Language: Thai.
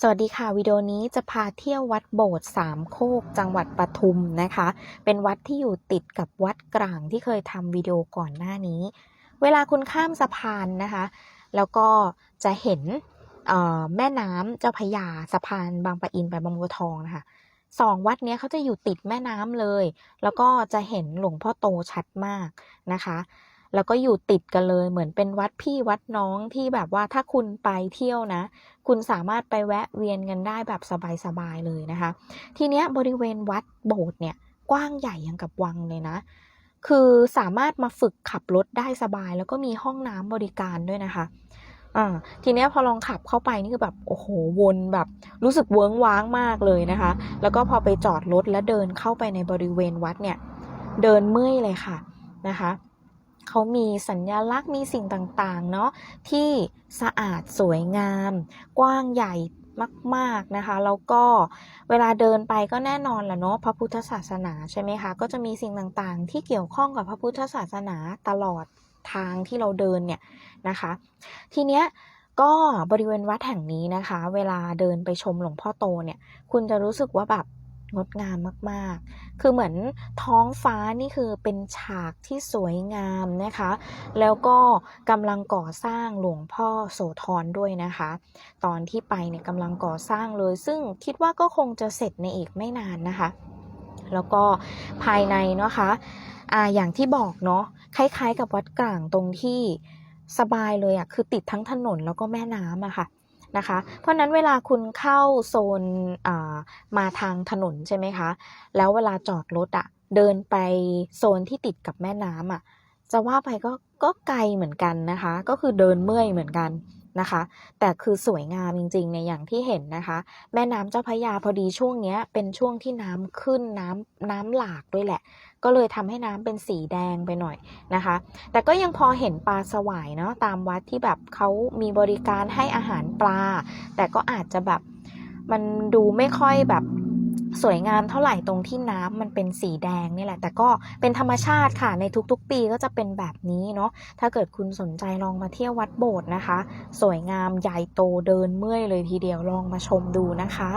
สวัสดีค่ะ วิดีโอนี้จะพาเที่ยววัดโบสถ์สามโคกจังหวัดปทุมนะคะ เป็นวัดที่อยู่ติดกับวัดกลางที่เคยทำวิดีโอก่อนหน้านี้ เวลาคุณข้ามสะพานนะคะ แล้วก็จะเห็นแม่น้ำเจ้าพยาสะพานบางปะอินไปบางบัวทองนะคะสองวัดนี้เขาจะอยู่ติดแม่น้ำเลย แล้วก็จะเห็นหลวงพ่อโตชัดมากนะคะ แล้วก็อยู่ติดกันเลย เหมือนเป็นวัดพี่วัดน้องที่แบบว่าถ้าคุณไปเที่ยวนะ คุณสามารถไปแวะเวียนกันได้แบบสบายๆเลยนะคะ ทีเนี้ยบริเวณวัดโบสถ์เนี่ยกว้างใหญ่ย่างกับวังเลยนะ คือสามารถมาฝึกขับรถได้สบาย แล้วก็มีห้องน้ำบริการด้วยนะคะอ่าทีเนี้ยพอลองขับเข้าไปนี่คือแบบโอ้โหวนแบบรู้สึกเวิ้งว้างมากเลยนะคะ แล้วก็พอไปจอดรถแล้วเดินเข้าไปในบริเวณวัดเนี่ย เดินเมื่อยเลยค่ะนะคะ เขามีสัญญลักษณ์มีสิ่งต่างๆ เนาะที่สะอาดสวยงาม กว้างใหญ่มาก ๆ นะคะ แล้วก็เวลาเดินไปก็แน่นอนแหละเนาะพระพุทธศาสนาใช่ไหมคะ ก็จะมีสิ่งต่างๆ ที่เกี่ยวข้องกับพระพุทธศาสนาตลอดทางที่เราเดินเนี่ยนะคะ ทีเนี้ยก็บริเวณวัดแห่งนี้นะคะ เวลาเดินไปชมหลวงพ่อโตเนี่ย คุณจะรู้สึกว่าแบบ งดงามมากๆ คือเหมือนท้องฟ้านี่คือเป็นฉากที่สวยงามนะคะ แล้วก็กำลังก่อสร้างหลวงพ่อโสธรด้วยนะคะ ตอนที่ไปเนี่ยกำลังก่อสร้างเลย ซึ่งคิดว่าก็คงจะเสร็จในอีกไม่นานนะคะ แล้วก็ภายในเนาะคะอ่าอย่างที่บอกเนาะคล้ายๆ กับวัดกลางตรงที่สบายเลยอะ่ะคือติดทั้งถนนแล้วก็แม่น้ำอะค่ะ นะคะ เพราะนั้นเวลาคุณเข้าโซนมาทางถนนใช่ไหมคะ แล้วเวลาจอดรถอะ่ะเดินไปโซนที่ติดกับแม่น้ำอะจะว่าไปก็ก็ไกลเหมือนกันนะคะ ก็คือเดินเมื่อยเหมือนกัน นะคะ แต่คือสวยงามจริงๆในอย่างที่เห็นนะคะ แม่น้ำเจ้าพระยาพอดีช่วงเนี้ยเป็นช่วงที่น้ำขึ้นน้ำน้ำหลากด้วยแหละ ก็เลยทำให้น้ำเป็นสีแดงไปหน่อยนะคะ แต่ก็ยังพอเห็นปลาสวายเนาะตามวัดที่แบบเขามีบริการให้อาหารปลา แต่ก็อาจจะแบบมันดูไม่ค่อยแบบ สวยงามเท่าไหร่ตรงที่น้ำมันเป็นสีแดงนี่แหละ แต่ก็เป็นธรรมชาติค่ะในทุกๆ ปีก็จะเป็นแบบนี้เนาะถ้าเกิดคุณสนใจลองมาเที่ยววัดโบสถ์นะคะ สวยงามใหญ่โตเดินเมื่อยเลยทีเดียวลองมาชมดูนะคะ